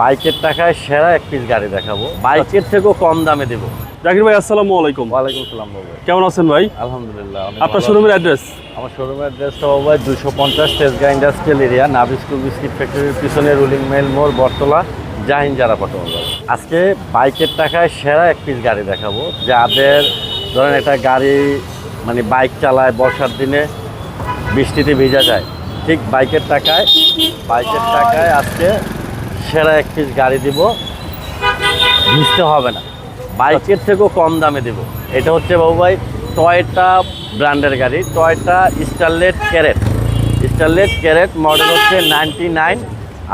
বাইকের টাকায় সেরা এক পিস গাড়ি দেখাবো। বাইকের থেকেও কম দামে দেবো। জাকির ভাই আসসালামু আলাইকুম। ওয়ালাইকুম আসসালাম বাবু কেমন আছেন ভাই? আলহামদুলিল্লাহ আপনার শোরুমের অ্যাড্রেস আমার শোরুমের অ্যাড্রেসটা বাবু ভাই দুশো পঞ্চাশ Tejgaon industrial area Nabisco biscuit ফ্যাক্টরির পিছনে রুলিং মেল মোড় বটতলা জাহিন যারা পটল আজকে বাইকের টাকায় সেরা এক পিস গাড়ি দেখাবো। যাদের ধরেন একটা গাড়ি মানে বাইক চালায় বর্ষার দিনে বৃষ্টিতে ভিজা যায় ঠিক বাইকের টাকায় বাইকের টাকায় আজকে সেরা এক পিস গাড়ি দিব ভিজতে হবে না। বাইকের থেকেও কম দামে দেব। এটা হচ্ছে বাবু ভাই টয়টা ব্র্যান্ডের গাড়ি Toyota Starlet Carat Starlet Carat model হচ্ছে নাইনটি নাইন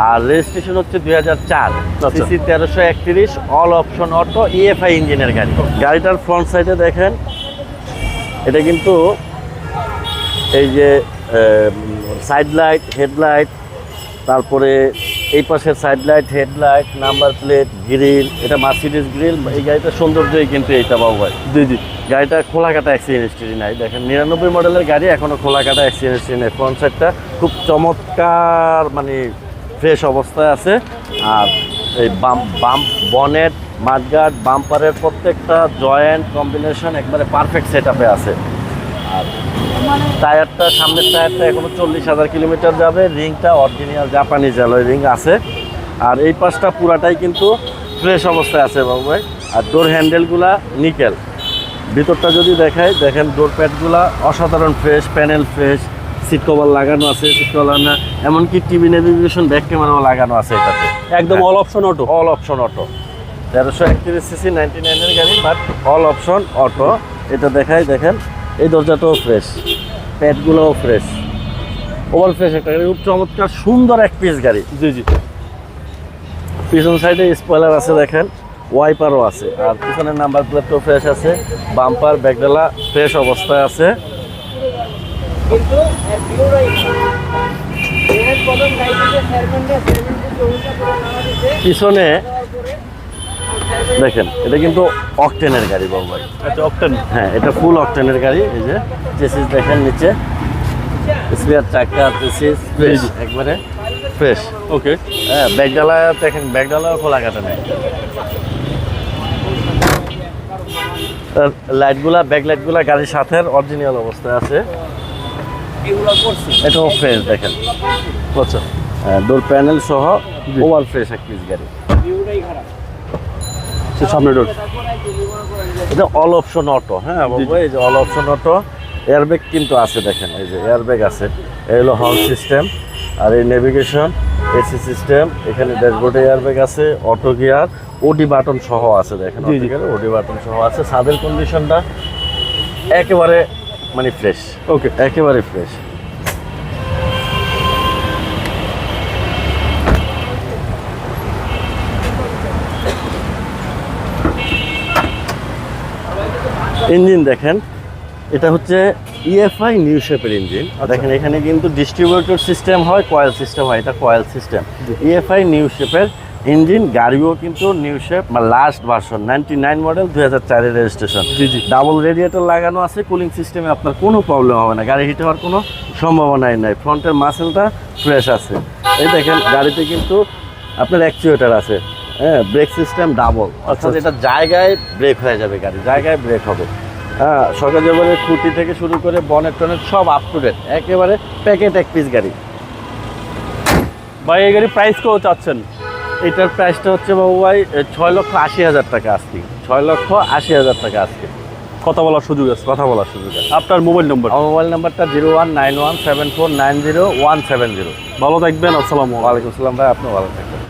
আর রেজিস্ট্রেশন হচ্ছে দুই হাজার চার। সিসি তেরোশো একত্রিশ অল অপশন অটো ইএফআই ইঞ্জিনের গাড়ি। গাড়িটার ফ্রন্ট সাইডে দেখেন এটা কিন্তু এই যে সাইড লাইট হেডলাইট তারপরে এই পাশের side light headlight number plate grill এটা মার্সিডিস গ্রিল এই গাড়িটার সৌন্দর্যই কিন্তু এইটা বাবু ভাই। জি জি। গাড়িটা খোলা কাটা অ্যাক্সিডেন্ট হিস্ট্রি নাই। দেখেন, নিরানব্বই মডেলের গাড়ি এখনও খোলা কাটা অ্যাক্সিডেন্ট হিস্ট্রি নেই ফ্রন্ট সাইডটা খুব চমৎকার মানে ফ্রেশ অবস্থায় আছে। আর এই বাম বাম বনেট মাঠগার্ড বাম্পারের প্রত্যেকটা জয়েন্ট কম্বিনেশন একবারে পারফেক্ট সেট আছে। আর টায়ারটা সামনের টায়ারটা এখনও চল্লিশ হাজার কিলোমিটার যাবে। রিংটা অরিজিনাল জাপানি জ্যালয় রিং আছে। আর এই পাশটা পুরাটাই কিন্তু ফ্রেশ অবস্থায় আছে বাবু ভাই। আর ডোর হ্যান্ডেলগুলা নিকেল ভিতরটা যদি দেখায় দেখেন ডোর প্যাডগুলা অসাধারণ fresh panel fresh seat cover লাগানো আছে সিট কভার না। এমনকি টিভি নেভিগেশন ব্যাক ক্যামেরাও লাগানো আছে এটাতে। একদম all option auto all option auto তেরোশো একত্রিশ সিসি নাইনটি নাইনের গাড়ি বাট অল অপশন অটো এটা দেখায় দেখেন। এই দরজাটাও ফ্রেশ প্যাডগুলোও ফ্রেশ ওভার ফ্রেশ একটা গাড়ি খুব চমৎকার সুন্দর এক পিস গাড়ি। জি জি। পিছন সাইডে স্পয়লার আছে দেখেন ওয়াইপারও আছে। আর পিছনের নাম্বার প্লেটও ফ্রেশ আছে বাম্পার ব্যাকডালা ফ্রেশ অবস্থায় আছে। কিন্তু দেখেন এটা কিন্তু অকটেনের গাড়ি বাবু ভাই। আচ্ছা অপটেন হ্যাঁ এটা ফুল অকটেনের গাড়ি এই যে চেসিস দেখেন নিচে। স্পেয়ার চাকা চেসিস ফ্রেশ একবারে। ফ্রেশ ওকে হ্যাঁ ব্যাগডালা দেখেন ব্যাগডালাও খোলা কাটা নেই লাইটগুলা ব্যাক লাইটগুলা গাড়ির সাথে অরিজিনাল অবস্থায় আছে। এটাও ফ্রেশ দেখেন। আচ্ছা। ডোর প্যানেল সহ ওভার ফ্রেশ এক পিস গাড়ি। বিউরাই সামনে ডোর এটা অল অপশন অটো হ্যাঁ বাবু এই যে অল অপশন অটো এয়ারব্যাগ কিন্তু আছে দেখেন এই যে এয়ারব্যাগ আছে। এই হলো হর্ন সিস্টেম আর এই নেভিগেশন এসি সিস্টেম এখানে ড্যাশবোর্ডে এয়ারব্যাগ আছে অটো গিয়ার ওডি বাটন সহ আছে দেখেন। ওডি বাটন সহ আছে সাদের কন্ডিশনটা একেবারে মানে ফ্রেশ ওকে একেবারে ফ্রেশ ইঞ্জিন দেখেন। এটা হচ্ছে ইএফআই নিউ শেপের ইঞ্জিন। দেখেন এখানে কিন্তু ডিস্ট্রিবিউটর সিস্টেম হয় কয়েল সিস্টেম হয় এটা কয়েল সিস্টেম ইএফআই নিউ শেপের ইঞ্জিন গাড়িও কিন্তু নিউ শেপ বা last version ninety nine model দুই হাজার চারের রেজিস্ট্রেশন ডাবল রেডিয়েটর লাগানো আছে কুলিং সিস্টেমে আপনার কোনো প্রবলেম হবে না। গাড়ি হিট হওয়ার কোনো সম্ভাবনাই নাই। ফ্রন্টের মাসেলটা ফ্রেশ আছে। এই দেখেন গাড়িতে কিন্তু আপনার অ্যাকচুয়েটার আছে। হ্যাঁ ব্রেক সিস্টেম ডাবল অর্থাৎ এটা জায়গায় ব্রেক হয়ে যাবে গাড়ি জায়গায় ব্রেক হবে। হ্যাঁ সকাল যাবারে খুঁটি থেকে শুরু করে বনেট টনেট সব আপ টু ডেট একেবারে প্যাকেট এক পিস গাড়ি। ভাই এই গাড়ি প্রাইস কত চাচ্ছেন? এটার প্রাইসটা হচ্ছে বাবু ভাই ছয় লক্ষ আশি হাজার টাকা আজকে। ছয় লক্ষ আশি হাজার টাকা আজকে। কথা বলার সুযোগ আছে। কথা বলার সুযোগ আছে। আপনার মোবাইল নম্বর আমার মোবাইল নাম্বারটা zero one nine one seven four nine zero one seven zero ভালো থাকবেন আসসালামু আলাইকুম। ওয়ালাইকুম আসসালাম ভাই আপনি ভালো থাকবেন।